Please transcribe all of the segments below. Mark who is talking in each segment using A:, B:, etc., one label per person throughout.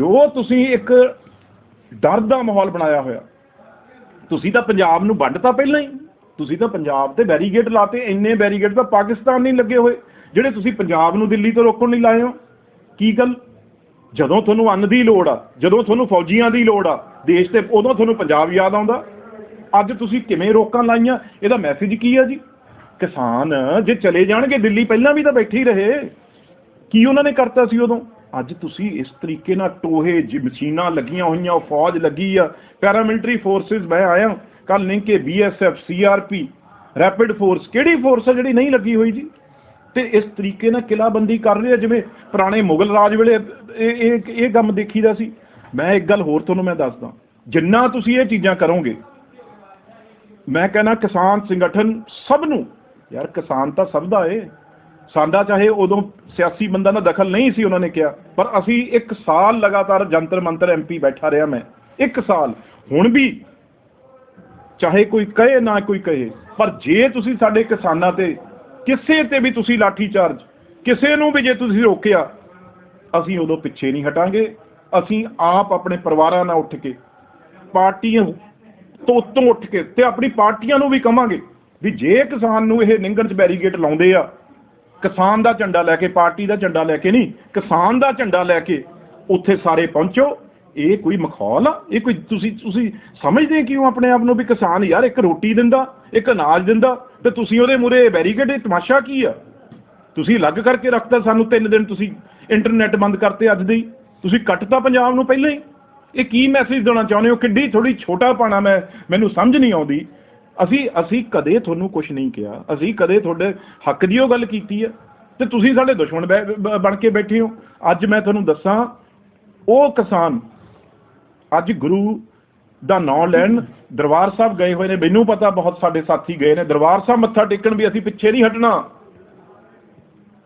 A: ਜੋ ਤੁਸੀਂ ਇੱਕ ਡਰ ਦਾ ਮਾਹੌਲ ਬਣਾਇਆ ਹੋਇਆ, ਤੁਸੀਂ ਤਾਂ ਪੰਜਾਬ ਨੂੰ ਵੰਡਤਾ ਪਹਿਲਾਂ ਹੀ, ਤੁਸੀਂ ਤਾਂ ਪੰਜਾਬ ਤੇ ਬੈਰੀਗੇਡ ਲਾਤੇ, ਇੰਨੇ ਬੈਰੀਗੇਡ ਤਾਂ ਪਾਕਿਸਤਾਨ ਨਹੀਂ ਲੱਗੇ ਹੋਏ, ਜਿਹੜੇ ਤੁਸੀਂ ਪੰਜਾਬ ਨੂੰ ਦਿੱਲੀ ਤੋਂ ਰੋਕਣ ਲਈ ਲਾਏ ਹੋ। ਕੀ ਗੱਲ? ਜਦੋਂ ਤੁਹਾਨੂੰ ਅੰਨ ਦੀ ਲੋੜ ਆ, ਜਦੋਂ ਤੁਹਾਨੂੰ ਫੌਜੀਆਂ ਦੀ ਲੋੜ ਆ, ਦੇਸ਼ ਤੇ ਉਦੋਂ ਤੁਹਾਨੂੰ ਪੰਜਾਬ ਯਾਦ ਆਉਂਦਾ। ਅੱਜ ਤੁਸੀਂ ਕਿਵੇਂ ਰੋਕਾਂ ਲਾਈਆਂ? ਇਹਦਾ ਮੈਸੇਜ ਕੀ ਆ ਜੀ? ਕਿਸਾਨ ਜੇ ਚਲੇ ਜਾਣਗੇ, ਦਿੱਲੀ ਪਹਿਲਾਂ ਵੀ ਤਾਂ ਬੈਠੇ ਹੀ ਰਹੇ। ਕੀ ਉਹਨਾਂ ਨੇ ਕਰਤਾ ਸੀ ਉਦੋਂ? ਅੱਜ ਤੁਸੀਂ ਇਸ ਤਰੀਕੇ ਨਾਲ ਟੋਹੇ ਜਿ ਮਸ਼ੀਨਾਂ ਲੱਗੀਆਂ ਹੋਈਆਂ ਫੌਜ ਲੱਗੀ ਆ। ਪੈਰਾਮਿਲਟਰੀ ਫੋਰਸਿਸ ਮੈਂ ਆਇਆ ਕੱਲ ਲਿੰਕ ਕੇ ਬੀਐਸਐਫ ਸੀਆਰਪੀ ਰੈਪਿਡ ਫੋਰਸ ਕਿਹੜੀ ਫੋਰਸ ਆ ਜਿਹੜੀ ਨਹੀਂ ਲੱਗੀ ਹੋਈ ਜੀ? ਤੇ ਇਸ ਤਰੀਕੇ ਨਾਲ ਕਿਲਾਬੰਦੀ ਕਰ ਰਹੇ ਆ, ਜਿਵੇਂ ਪੁਰਾਣੇ ਮੁਗਲ ਰਾਜ ਵੇਲੇ, ਇਹ ਇਹ ਇਹ ਕੰਮ ਦੇਖੀਦਾ ਸੀ। ਮੈਂ ਇੱਕ ਗੱਲ ਹੋਰ ਤੁਹਾਨੂੰ ਮੈਂ ਦੱਸਦਾ, ਜਿੰਨਾ ਤੁਸੀਂ ਇਹ ਚੀਜ਼ਾਂ ਕਰੋਗੇ, ਮੈਂ ਕਹਿੰਦਾ ਕਿਸਾਨ ਸੰਗਠਨ ਸਭ ਨੂੰ, ਯਾਰ ਕਿਸਾਨ ਤਾਂ ਸਭ ਦਾ ਏ ਸਾਡਾ ਚਾਹੇ ਉਦੋਂ ਸਿਆਸੀ ਬੰਦਾ ਦਾ ਦਖਲ ਨਹੀਂ ਸੀ ਉਹਨਾਂ ਨੇ ਕਿਹਾ, ਪਰ ਅਸੀਂ ਇੱਕ ਸਾਲ ਲਗਾਤਾਰ ਜੰਤਰ ਮੰਤਰ ਐਮਪੀ ਬੈਠਾ ਰਿਹਾ ਮੈਂ, ਇੱਕ ਸਾਲ। ਹੁਣ ਵੀ ਚਾਹੇ ਕੋਈ ਕਹੇ ਨਾ ਕੋਈ ਕਹੇ, ਪਰ ਜੇ ਤੁਸੀਂ ਸਾਡੇ ਕਿਸਾਨਾਂ ਤੇ, ਕਿਸੇ ਤੇ ਵੀ ਤੁਸੀਂ ਲਾਠੀ ਚਾਰਜ, ਕਿਸੇ ਨੂੰ ਵੀ ਜੇ ਤੁਸੀਂ ਰੋਕਿਆ, ਅਸੀਂ ਉਦੋਂ ਪਿੱਛੇ ਨਹੀਂ ਹਟਾਂਗੇ। ਅਸੀਂ ਆਪ ਆਪਣੇ ਪਰਿਵਾਰਾਂ ਨਾਲ ਉੱਠ ਕੇ, ਪਾਰਟੀਆਂ ਤੋਂ ਉੱਤੋਂ ਉੱਠ ਕੇ ਤੇ ਆਪਣੀ ਪਾਰਟੀਆਂ ਨੂੰ ਵੀ ਕਵਾਂਗੇ ਵੀ ਜੇ ਕਿਸਾਨ ਨੂੰ ਇਹ ਨਿੰਗਣ ਚ ਬੈਰੀਗੇਟ ਲਾਉਂਦੇ ਆ ਕਿਸਾਨ ਦਾ ਝੰਡਾ ਲੈ ਕੇ, ਪਾਰਟੀ ਦਾ ਝੰਡਾ ਲੈ ਕੇ ਨਹੀਂ, ਕਿਸਾਨ ਦਾ ਝੰਡਾ ਲੈ ਕੇ ਉੱਥੇ ਸਾਰੇ ਪਹੁੰਚੋ। ਇਹ ਕੋਈ ਮਖੌਲ ਆ? ਇਹ ਕੋਈ ਤੁਸੀਂ ਤੁਸੀਂ ਸਮਝਦੇ ਕਿਉਂ ਆਪਣੇ ਆਪ ਨੂੰ ਵੀ ਕਿਸਾਨ ਯਾਰ ਇੱਕ ਰੋਟੀ ਦਿੰਦਾ, ਇੱਕ ਅਨਾਜ ਦਿੰਦਾ, ਤੇ ਤੁਸੀਂ ਉਹਦੇ ਮੂਰੇ ਬੈਰੀਕੇਡ ਤਮਾਸ਼ਾ ਕੀ ਆ? ਤੁਸੀਂ ਅਲੱਗ ਕਰਕੇ ਰੱਖਤਾ ਸਾਨੂੰ ਤਿੰਨ ਦਿਨ ਤੁਸੀਂ ਇੰਟਰਨੈਟ ਬੰਦ ਕਰਤੇ ਅੱਜ ਦੀ। ਤੁਸੀਂ ਕੱਟਤਾ ਪੰਜਾਬ ਨੂੰ ਪਹਿਲਾਂ ਹੀ। ਇਹ ਕੀ ਮੈਸੇਜ ਦੇਣਾ ਚਾਹੁੰਦੇ ਹੋ? ਕਿੱਡੀ ਥੋੜੀ ਛੋਟਾ ਪਾਣਾ ਮੈਂ, ਮੈਨੂੰ ਸਮਝ ਨਹੀਂ ਆਉਂਦੀ। ਅਸੀਂ ਅਸੀਂ ਕਦੇ ਤੁਹਾਨੂੰ ਕੁਝ ਨਹੀਂ ਕਿਹਾ। ਅਸੀਂ ਕਦੇ ਤੁਹਾਡੇ ਹੱਕ ਦੀ ਉਹ ਗੱਲ ਕੀਤੀ ਹੈ ਤੇ ਤੁਸੀਂ ਸਾਡੇ ਦੁਸ਼ਮਣ ਬੈ- ਬਣ ਕੇ ਬੈਠੇ ਹੋ। ਅੱਜ ਮੈਂ ਤੁਹਾਨੂੰ ਦੱਸਾਂ, ਉਹ ਕਿਸਾਨ, ਅੱਜ ਗੁਰੂ ਦਾ ਨਾਮ ਲੈਣ ਦਰਬਾਰ ਸਾਹਿਬ ਗਏ ਹੋਏ ਨੇ। ਮੈਨੂੰ ਪਤਾ ਬਹੁਤ ਸਾਡੇ ਸਾਥੀ ਗਏ ਨੇ। ਦਰਬਾਰ ਸਾਹਿਬ ਮੱਥਾ ਟੇਕਣ ਵੀ ਅਸੀਂ ਪਿੱਛੇ ਨਹੀਂ ਹਟਣਾ।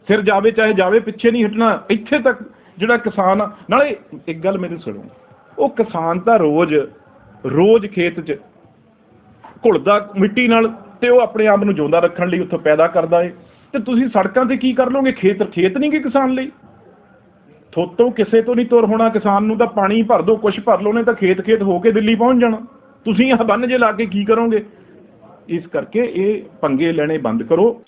A: ਸਿਰ ਜਾਵੇ ਚਾਹੇ ਜਾਵੇ, ਪਿੱਛੇ ਨਹੀਂ ਹਟਣਾ। ਇੱਥੇ ਤੱਕ ਜਿਹੜਾ ਕਿਸਾਨ ਆ, ਨਾਲੇ ਇੱਕ ਗੱਲ ਮੈਨੂੰ ਸੁਣੋ। ਉਹ ਕਿਸਾਨ ਤਾਂ ਰੋਜ਼ ਰੋਜ਼ ਖੇਤ 'ਚ ਘੁਲਦਾ ਮਿੱਟੀ ਨਾਲ ਤੇ ਉਹ ਆਪਣੇ ਆਪ ਨੂੰ ਜਿਉਂਦਾ ਰੱਖਣ ਲਈ ਉੱਥੋਂ ਪੈਦਾ ਕਰਦਾ ਏ। ਤੇ ਤੁਸੀਂ ਸੜਕਾਂ ਤੇ ਕੀ ਕਰ ਲੋਗੇ ਖੇਤ ਖੇਤ ਨਹੀਂ ਕਿ ਕਿਸਾਨ ਲਈ? ਥੋਤੋਂ ਕਿਸੇ ਤੋਂ ਨਹੀਂ ਤੁਰ ਹੋਣਾ ਕਿਸਾਨ ਨੂੰ ਤਾਂ ਪਾਣੀ ਭਰ ਦੋ, ਕੁਛ ਭਰ ਲਓ ਨੇ ਤਾਂ ਖੇਤ ਖੇਤ ਹੋ ਕੇ ਦਿੱਲੀ ਪਹੁੰਚ ਜਾਣਾ। ਤੁਸੀਂ ਆ ਬੰਨ ਜੇ ਲਾ ਕੇ ਕੀ ਕਰੋਗੇ? ਇਸ ਕਰਕੇ ਇਹ ਪੰਗੇ ਲੈਣੇ ਬੰਦ ਕਰੋ।